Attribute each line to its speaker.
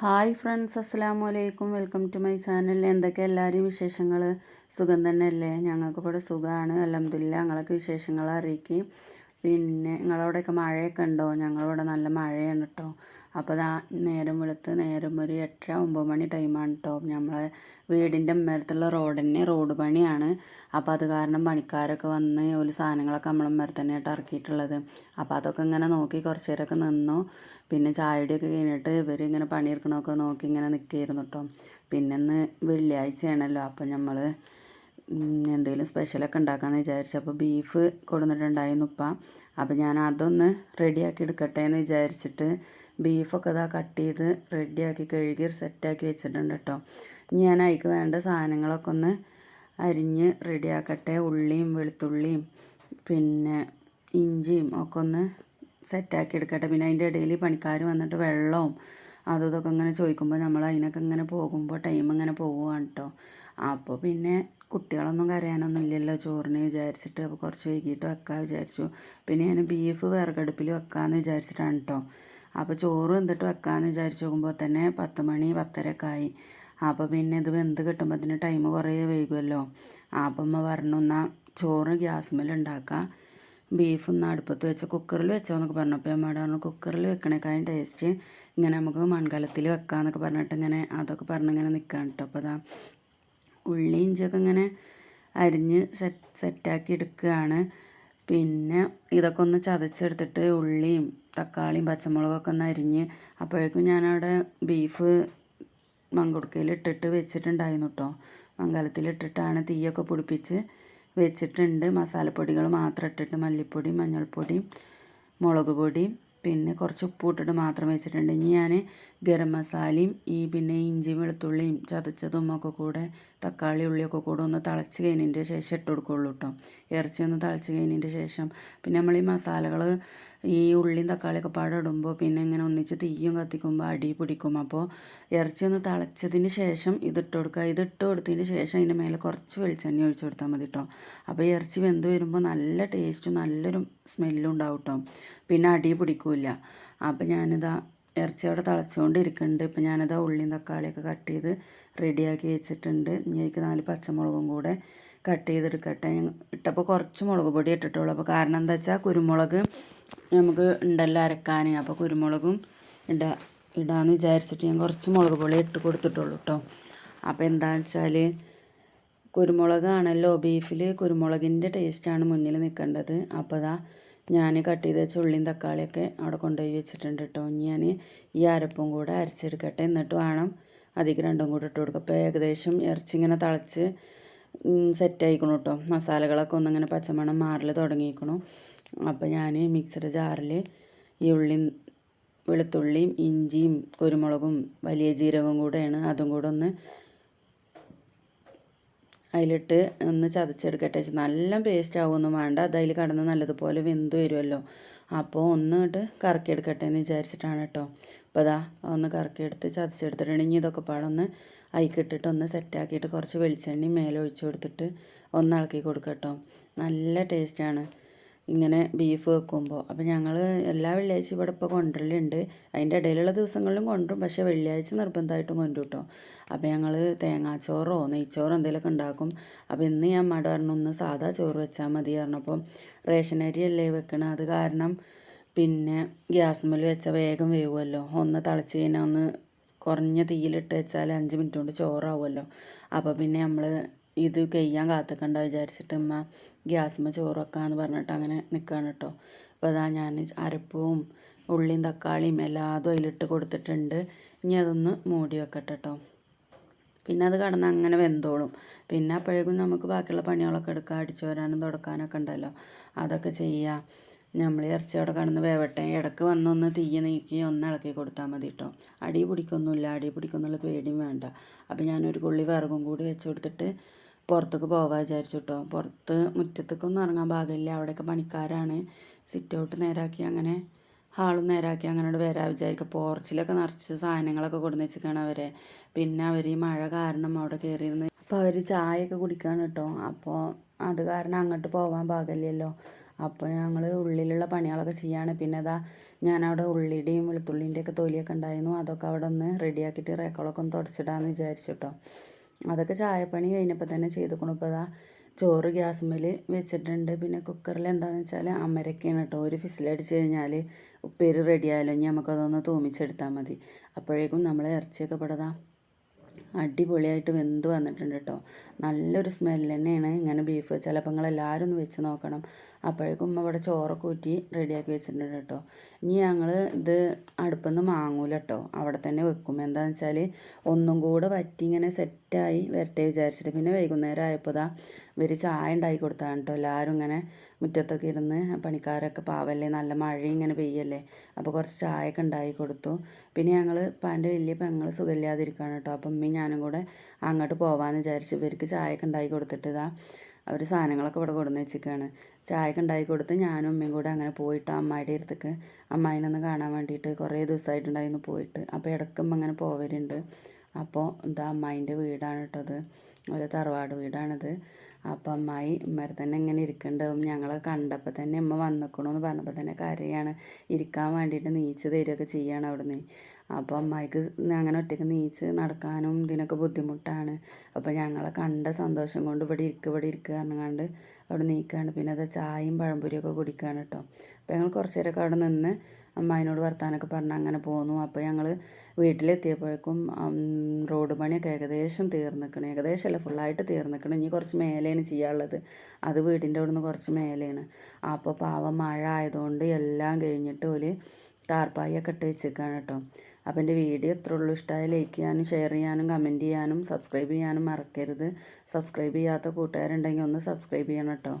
Speaker 1: Hi friends അസ്സാം വലൈക്കും welcome to my channel. എന്തൊക്കെ എല്ലാവരും വിശേഷങ്ങൾ സുഖം തന്നെയല്ലേ? ഞങ്ങൾക്ക് ഇവിടെ സുഖമാണ് അലഹമില്ല ഞങ്ങളൊക്കെ വിശേഷങ്ങൾ അറിയിക്കും പിന്നെ നിങ്ങളവിടെയൊക്കെ മഴയൊക്കെ ഉണ്ടോ? ഞങ്ങളിവിടെ നല്ല മഴയാണ് കേട്ടോ അപ്പോൾ ദാ നേരം വെളുത്ത് നേരം ഒരു എട്ടര ഒമ്പത് മണി ടൈമാണ് കേട്ടോ നമ്മളെ വീടിന്റെ ഉമ്മരത്തുള്ള റോഡ് തന്നെ റോഡ് പണിയാണ്. അപ്പോൾ അത് കാരണം പണിക്കാരൊക്കെ വന്ന് ഒരു സാധനങ്ങളൊക്കെ നമ്മളെ ഉമ്മര തന്നെയായിട്ട് ഇറക്കിയിട്ടുള്ളത്. അപ്പോൾ അതൊക്കെ ഇങ്ങനെ നോക്കി കുറച്ച് നേരമൊക്കെ നിന്നു. പിന്നെ ചായയുടെയൊക്കെ കഴിഞ്ഞിട്ട് ഇവർ ഇങ്ങനെ പണിയെടുക്കണമൊക്കെ നോക്കി ഇങ്ങനെ നിൽക്കുകയായിരുന്നു കേട്ടോ പിന്നെ ഇന്ന് വെള്ളിയാഴ്ചയാണല്ലോ. അപ്പോൾ നമ്മൾ എന്തെങ്കിലും സ്പെഷ്യലൊക്കെ ഉണ്ടാക്കാമെന്ന് വിചാരിച്ചു അപ്പോൾ ബീഫ് കൊടുന്നിട്ടുണ്ടായിരുന്നു ഉപ്പ. അപ്പോൾ ഞാൻ അതൊന്ന് റെഡിയാക്കി എടുക്കട്ടെ എന്ന് വിചാരിച്ചിട്ട് ബീഫൊക്കെ ഇതാ കട്ട് ചെയ്ത് റെഡിയാക്കി കഴുകി സെറ്റാക്കി വെച്ചിട്ടുണ്ട് കേട്ടോ ഇനി ഞാൻ അതിക്ക് വേണ്ട സാധനങ്ങളൊക്കെ ഒന്ന് അരിഞ്ഞ് റെഡിയാക്കട്ടെ. ഉള്ളിയും വെളുത്തുള്ളിയും പിന്നെ ഇഞ്ചിയും ഒക്കെ ഒന്ന് സെറ്റാക്കി എടുക്കട്ടെ. പിന്നെ അതിന്റെ ഇടയിൽ പണിക്കാർ വന്നിട്ട് വെള്ളവും അതും ഇതൊക്കെ ഇങ്ങനെ ചോദിക്കുമ്പോൾ നമ്മൾ അതിനൊക്കെ ഇങ്ങനെ പോകുമ്പോൾ ടൈം ഇങ്ങനെ പോവുകയാണ് കേട്ടോ അപ്പോൾ പിന്നെ കുട്ടികളൊന്നും കരയാനൊന്നും ഇല്ലല്ലോ ചോറിന് വിചാരിച്ചിട്ട്. അപ്പോൾ കുറച്ച് വൈകിട്ട് വെക്കാൻ വിചാരിച്ചു. പിന്നെ ഞാൻ ബീഫ് വിറകടുപ്പിൽ വെക്കാമെന്ന് വിചാരിച്ചിട്ടാണ് കേട്ടോ അപ്പോൾ ചോറ് വെന്തിട്ട് വെക്കാമെന്ന് വിചാരിച്ച് നോക്കുമ്പോൾ തന്നെ പത്ത് മണി പത്തരയൊക്കെ ആയി. അപ്പോൾ പിന്നെ ഇത് വെന്ത് കിട്ടുമ്പോൾ തന്നെ ടൈം കുറേ വൈകുമല്ലോ അപ്പം അമ്മ പറഞ്ഞു എന്നാൽ ചോറ് ഗ്യാസ്മേൽ ഉണ്ടാക്കാം ബീഫ് ഒന്ന് അടുപ്പത്ത് വെച്ച് കുക്കറിൽ വെച്ചോ എന്നൊക്കെ പറഞ്ഞു. അപ്പോൾ അമ്മയുടെ പറഞ്ഞു കുക്കറിൽ വെക്കണേക്കാളും ടേസ്റ്റ് ഇങ്ങനെ നമുക്ക് മൺകലത്തിൽ വെക്കാമെന്നൊക്കെ പറഞ്ഞിട്ട് ഇങ്ങനെ അതൊക്കെ പറഞ്ഞ് ഇങ്ങനെ നിൽക്കാൻ കേട്ടോ അപ്പോൾ അതാ ഉള്ളി ഇഞ്ചിയൊക്കെ ഇങ്ങനെ അരിഞ്ഞ് സെറ്റ് സെറ്റാക്കി എടുക്കുകയാണ് പിന്നെ ഇതൊക്കെ ഒന്ന് ചതച്ചെടുത്തിട്ട് ഉള്ളിയും തക്കാളിയും പച്ചമുളകൊക്കെ ഒന്ന് അരിഞ്ഞ് അപ്പോഴേക്കും ഞാനവിടെ ബീഫ് മങ്കുടുക്കയിലിട്ടിട്ട് വെച്ചിട്ടുണ്ടായിരുന്നു കേട്ടോ മംഗലത്തിലിട്ടിട്ടാണ് തീയൊക്കെ പിടിപ്പിച്ച് വെച്ചിട്ടുണ്ട്. മസാലപ്പൊടികൾ മാത്രം ഇട്ടിട്ട് മല്ലിപ്പൊടി മഞ്ഞൾപ്പൊടി മുളക് പൊടി പിന്നെ കുറച്ച് ഉപ്പ് ഇട്ടിട്ട് മാത്രം വെച്ചിട്ടുണ്ട്. ഇനി ഞാൻ ഗരം മസാലയും ഈ പിന്നെ ഇഞ്ചി വെളുത്തുള്ളിയും ചതച്ചതും ഒക്കെ കൂടെ തക്കാളി ഉള്ളിയൊക്കെ കൂടെ ഒന്ന് തിളച്ച് കഴിഞ്ഞതിന്റെ ശേഷം ഇട്ട് കൊടുക്കുള്ളൂ കേട്ടോ. ഇറച്ചി ഒന്ന് തിളച്ച് കഴിഞ്ഞതിന്റെ ശേഷം. പിന്നെ നമ്മൾ ഈ മസാലകൾ ഈ ഉള്ളിയും തക്കാളിയൊക്കെ പാടിടുമ്പോൾ പിന്നെ ഇങ്ങനെ ഒന്നിച്ച് തീയും കത്തിക്കുമ്പോൾ അടി പിടിക്കും. അപ്പോൾ ഇറച്ചി ഒന്ന് തിളച്ചതിന് ശേഷം ഇതിട്ട് കൊടുക്കുക. ഇതിട്ട് കൊടുത്തതിന് ശേഷം അതിന്റെ മേലെ കുറച്ച് വെളിച്ചെണ്ണ ഒഴിച്ചു കൊടുത്താൽ മതി കേട്ടോ. അപ്പോൾ ഇറച്ചി വെന്ത് വരുമ്പോൾ നല്ല ടേസ്റ്റും നല്ലൊരു സ്മെല്ലും ഉണ്ടാവും കേട്ടോ. പിന്നെ അടി പിടിക്കില്ല. അപ്പോൾ ഞാനിതാ ഇറച്ചി അവിടെ തിളച്ചുകൊണ്ടിരിക്കുന്നുണ്ട്. ഇപ്പം ഞാനിതാ ഉള്ളിയും തക്കാളിയൊക്കെ കട്ട് ചെയ്ത് റെഡിയാക്കി വെച്ചിട്ടുണ്ട്. ഇനി നാല് പച്ചമുളകും കൂടെ കട്ട് ചെയ്തെടുക്കട്ടെ. ഇട്ടപ്പോൾ കുറച്ച് മുളക് പൊടി ഇട്ടിട്ടുള്ളൂ. അപ്പോൾ കാരണം എന്താ വെച്ചാൽ കുരുമുളക് നമുക്ക് ഉണ്ടല്ലോ അരക്കാൻ അപ്പോൾ കുരുമുളകും ഇടാ ഇടാന്ന് വിചാരിച്ചിട്ട് ഞാൻ കുറച്ച് മുളക് പൊടി ഇട്ട് കൊടുത്തിട്ടുള്ളൂ കേട്ടോ. അപ്പോൾ എന്താണെന്ന് വെച്ചാൽ കുരുമുളകാണല്ലോ ബീഫിൽ കുരുമുളകിന്റെ ടേസ്റ്റാണ് മുന്നിൽ നിൽക്കേണ്ടത്. അപ്പോൾ അതാ ഞാൻ കട്ട് ചെയ്ത് വെച്ച ഉള്ളിയും തക്കാളിയൊക്കെ അവിടെ കൊണ്ടുപോയി വെച്ചിട്ടുണ്ട് കേട്ടോ. ഇനി ഞാൻ ഈ അരപ്പും കൂടെ അരച്ചെടുക്കട്ടെ. എന്നിട്ട് വേണം അതിലേക്ക് രണ്ടും കൂടി ഇട്ട് കൊടുക്കുക അപ്പോൾ ഏകദേശം ഇറച്ചി ഇങ്ങനെ തിളച്ച് ആയിക്കണം കേട്ടോ മസാലകളൊക്കെ ഒന്നിങ്ങനെ പച്ചമണം മാറൽ തുടങ്ങിയിരിക്കണു അപ്പോൾ ഞാൻ മിക്സഡ് ജാറിൽ ഈ ഉള്ളി വെളുത്തുള്ളിയും ഇഞ്ചിയും കുരുമുളകും വലിയ ജീരകവും കൂടെയാണ് അതും കൂടെ ഒന്ന് അതിലിട്ട് ഒന്ന് ചതച്ചെടുക്കട്ടെ നല്ല പേസ്റ്റ് ആവുമൊന്നും വേണ്ട. അത് അതിൽ കടന്ന് നല്ലതുപോലെ വെന്ത് വരുമല്ലോ. അപ്പോൾ ഒന്ന് ഇട്ട് കറക്കിയെടുക്കട്ടെ എന്ന് വിചാരിച്ചിട്ടാണ് കേട്ടോ. അപ്പോൾ അതാ ഒന്ന് കറക്കിയെടുത്ത് ചതച്ചെടുത്തിട്ടുണ്ടെങ്കിൽ ഇതൊക്കെ പാടൊന്ന് അയിക്കിട്ടിട്ട് ഒന്ന് സെറ്റാക്കിയിട്ട് കുറച്ച് വെളിച്ചെണ്ണയും മേലെ ഒഴിച്ച് കൊടുത്തിട്ട് ഒന്ന് ഇളക്കി കൊടുക്കട്ടോ നല്ല ടേസ്റ്റാണ് ഇങ്ങനെ ബീഫ് വെക്കുമ്പോൾ അപ്പോൾ ഞങ്ങൾ എല്ലാ വെള്ളിയാഴ്ച ഇവിടെ ഇപ്പോൾ കൊണ്ടുവരലുണ്ട് അതിന്റെ ഇടയിലുള്ള ദിവസങ്ങളിലും കൊണ്ടുവരും പക്ഷേ വെള്ളിയാഴ്ച നിർബന്ധമായിട്ടും കൊണ്ടു കേട്ടോ അപ്പോൾ ഞങ്ങൾ തേങ്ങാച്ചോറോ നെയ്ച്ചോറോ എന്തെങ്കിലുമൊക്കെ ഉണ്ടാക്കും. അപ്പോൾ ഇന്ന് ഞാൻ അമ്മയോട് പറഞ്ഞു ഒന്ന് സാധാ ചോറ് വെച്ചാൽ മതി പറഞ്ഞപ്പോൾ റേഷൻ അരി അല്ലേ വെക്കണം. അത് കാരണം പിന്നെ ഗ്യാസ് ഗ്യാസ്മേൽ വെച്ചാൽ വേഗം വേവുമല്ലോ ഒന്ന് തിളച്ച് കഴിഞ്ഞാൽ ഒന്ന് കുറഞ്ഞ തീയിലിട്ട് വെച്ചാൽ അഞ്ച് മിനിറ്റ് കൊണ്ട് ചോറാവുമല്ലോ അപ്പോൾ പിന്നെ നമ്മൾ ഇത് കഴിയാൻ കാത്തിക്കണ്ട വിചാരിച്ചിട്ട് ഉമ്മ ഗ്യാസ്മ ചോറ് വെക്കാമെന്ന് പറഞ്ഞിട്ട് അങ്ങനെ നിൽക്കുകയാണ് കേട്ടോ അപ്പോൾ അതാ ഞാൻ അരപ്പവും ഉള്ളിയും തക്കാളിയും എല്ലാതും അതിലിട്ട് കൊടുത്തിട്ടുണ്ട്. ഇനി അതൊന്ന് മൂടി വെക്കട്ടെ കേട്ടോ പിന്നെ അത് കടന്ന് അങ്ങനെ വെന്തോളും. പിന്നെ അപ്പോഴേക്കും നമുക്ക് ബാക്കിയുള്ള പണികളൊക്കെ എടുക്കുക അടിച്ചു വരാനും തുടക്കാനൊക്കെ ഉണ്ടല്ലോ. അതൊക്കെ ചെയ്യുക നമ്മൾ ഇറച്ചി അവിടെ കടന്ന് വേവട്ടെ. ഇടയ്ക്ക് വന്നൊന്ന് തീയ നീക്കി ഒന്ന് ഇളക്കി കൊടുത്താൽ മതി കേട്ടോ അടി പിടിക്കൊന്നുമില്ല. അടി പിടിക്കൊന്നുള്ള പേടിയും വേണ്ട. അപ്പോൾ ഞാനൊരു കുള്ളി വിറകും കൂടി വെച്ച് കൊടുത്തിട്ട് പുറത്തേക്ക് പോകാൻ വിചാരിച്ചു കേട്ടോ പുറത്ത് മുറ്റത്തേക്കൊന്നും ഇറങ്ങാൻ പാകില്ല അവിടെയൊക്കെ പണിക്കാരാണ്. സിറ്റ് ഔട്ട് നേരാക്കി അങ്ങനെ ഹാളും നേരാക്കി അങ്ങനെ വരാൻ വിചാരിക്കുക പോർച്ചിലൊക്കെ നിറച്ച് സാധനങ്ങളൊക്കെ കൊടുന്ന് വെച്ചിരിക്കുകയാണ് അവരെ. പിന്നെ അവർ ഈ മഴ കാരണം അവിടെ കയറിയിരുന്ന് അപ്പോൾ അവർ ചായയൊക്കെ കുടിക്കുകയാണ് കേട്ടോ. അപ്പോൾ അത് കാരണം അങ്ങോട്ട് പോകാൻ പാകില്ലല്ലോ അപ്പോൾ ഞങ്ങൾ ഉള്ളിലുള്ള പണികളൊക്കെ ചെയ്യാണ്. പിന്നെ അതാ അവിടെ ഉള്ളിയുടെയും വെളുത്തുള്ളിന്റെയൊക്കെ തൊലിയൊക്കെ ഉണ്ടായിരുന്നു. അതൊക്കെ അവിടെ ഒന്ന് റെഡിയാക്കിയിട്ട് റേക്കളൊക്കെ ഒന്ന് തുടച്ചിടാമെന്ന് വിചാരിച്ചു കേട്ടോ. അതൊക്കെ ചായപ്പണി കഴിഞ്ഞപ്പോൾ തന്നെ ചെയ്തുക്കണം. ഇപ്പോൾ അതാ ചോറ് ഗ്യാസുമ്മേൽ വെച്ചിട്ടുണ്ട്. പിന്നെ കുക്കറിൽ എന്താണെന്ന് വെച്ചാൽ അമരക്കാണ് കേട്ടോ ഒരു ഫിസിലടിച്ച് കഴിഞ്ഞാൽ ഉപ്പേര് റെഡി ആയാലോ? ഇനി നമുക്കതൊന്ന് തൂമിച്ചെടുത്താൽ മതി. അപ്പോഴേക്കും നമ്മൾ ഇറച്ചിയൊക്കെ പെടതാ അടിപൊളിയായിട്ട് വെന്ത് വന്നിട്ടുണ്ട് കേട്ടോ നല്ലൊരു സ്മെല്ല് തന്നെയാണ്. ഇങ്ങനെ ബീഫ് ചിലപ്പോൾ നിങ്ങൾ എല്ലാവരും ഒന്ന് വെച്ച് നോക്കണം. അപ്പോഴേക്കും ഉമ്മ ഇവിടെ ചോറൊക്കെ ഊറ്റി റെഡിയാക്കി വെച്ചിട്ടുണ്ട് കേട്ടോ. ഇനി ഞങ്ങൾ ഇത് അടുപ്പിൽ നിന്ന് മാങ്ങൂല കേട്ടോ. അവിടെ തന്നെ വെക്കും. എന്താണെന്ന് വെച്ചാൽ ഒന്നും കൂടെ വറ്റി ഇങ്ങനെ സെറ്റായി വരട്ടെ വിചാരിച്ചിട്ട് പിന്നെ വൈകുന്നേരം ആയപ്പോൾ ഇതാ ഇവർ ചായ ഉണ്ടാക്കി കൊടുത്താണ് കേട്ടോ. എല്ലാവരും ഇങ്ങനെ മുറ്റത്തൊക്കെ ഇരുന്ന് പണിക്കാരൊക്കെ പാവല്ലേ നല്ല മഴ ഇങ്ങനെ പെയ്യല്ലേ. അപ്പോൾ കുറച്ച് ചായയൊക്കെ ഉണ്ടാക്കി കൊടുത്തു. പിന്നെ ഞങ്ങൾ ഇപ്പം എന്റെ വലിയ പെങ്ങൾ സുഖമില്ലാതിരിക്കുകയാണ് കേട്ടോ. അപ്പം ഉമ്മയും ഞാനും കൂടെ അങ്ങോട്ട് പോകാമെന്ന് വിചാരിച്ച് ഇവർക്ക് ചായയൊക്കെ ഉണ്ടാക്കി കൊടുത്തിട്ട് ഇതാ അവർ സാധനങ്ങളൊക്കെ ഇവിടെ കൊടുന്ന് വെച്ചിരിക്കുകയാണ് ചായയൊക്കെ ഉണ്ടാക്കി കൊടുത്ത് ഞാനും ഉമ്മയും കൂടെ അങ്ങനെ പോയിട്ട് അമ്മായിയുടെ അടുത്തേക്ക് അമ്മായിനൊന്ന് കാണാൻ വേണ്ടിയിട്ട് കുറേ ദിവസമായിട്ടുണ്ടായിരുന്നു പോയിട്ട്. അപ്പോൾ ഇടയ്ക്കും അങ്ങനെ പോവലുണ്ട്. അപ്പോൾ എന്താ അമ്മായിന്റെ വീടാണ് കേട്ടത് ഒരു തറവാട് വീടാണിത്. അപ്പം അമ്മായി ഉമ്മരെ തന്നെ ഇങ്ങനെ ഇരിക്കുന്നുണ്ടാവും ഞങ്ങളെ കണ്ടപ്പോൾ തന്നെ ഉമ്മ വന്നിക്കണമെന്ന് പറഞ്ഞപ്പോൾ തന്നെ കരയാണ്. ഇരിക്കാൻ വേണ്ടിയിട്ട് നീച്ച് തരികയൊക്കെ ചെയ്യുകയാണ് അവിടെ അവിടുന്ന്. അപ്പോൾ അമ്മായിക്ക് അങ്ങനെ ഒറ്റയ്ക്ക് നീച്ച് നടക്കാനും ഇതിനൊക്കെ ബുദ്ധിമുട്ടാണ്. അപ്പോൾ ഞങ്ങളെ കണ്ട സന്തോഷം കൊണ്ട് ഇവിടെ ഇരിക്കുക ഇവിടെ ഇരിക്കുക പറഞ്ഞുകൊണ്ട് അവിടെ നീക്കുകയാണ് പിന്നെ അത് ചായയും പഴംപൊരിയൊക്കെ കുടിക്കുകയാണ് കേട്ടോ അപ്പോൾ ഞങ്ങൾ കുറച്ച് നേരമൊക്കെ അവിടെ നിന്ന് അമ്മായിനോട് വർത്താനൊക്കെ പറഞ്ഞ് അങ്ങനെ പോന്നു. അപ്പോൾ ഞങ്ങൾ വീട്ടിലെത്തിയപ്പോഴേക്കും റോഡ് പണിയൊക്കെ ഏകദേശം തീർന്നിക്കണം. ഏകദേശം അല്ല ഫുള്ളായിട്ട് തീർന്നിക്കണം. ഇനി കുറച്ച് മേലെയാണ് ചെയ്യാനുള്ളത്. അത് വീടിന്റെ അവിടെ നിന്ന് കുറച്ച് മേലെയാണ്. അപ്പോൾ പാവം മഴ ആയതുകൊണ്ട് എല്ലാം കഴിഞ്ഞിട്ട് ഒരു ടാർപ്പായൊക്കെ ഇട്ട് വെച്ചേക്കാണ് കേട്ടോ അപ്പോൾ എന്റെ വീഡിയോ എത്ര ഉള്ളൂ. ഇഷ്ടമായ ലൈക്ക് ചെയ്യാനും ഷെയർ ചെയ്യാനും കമന്റ് ചെയ്യാനും സബ്സ്ക്രൈബ് ചെയ്യാനും മറക്കരുത്. സബ്സ്ക്രൈബ് ചെയ്യാത്ത കൂട്ടുകാരുണ്ടെങ്കിൽ ഒന്ന് സബ്സ്ക്രൈബ് ചെയ്യണം കേട്ടോ.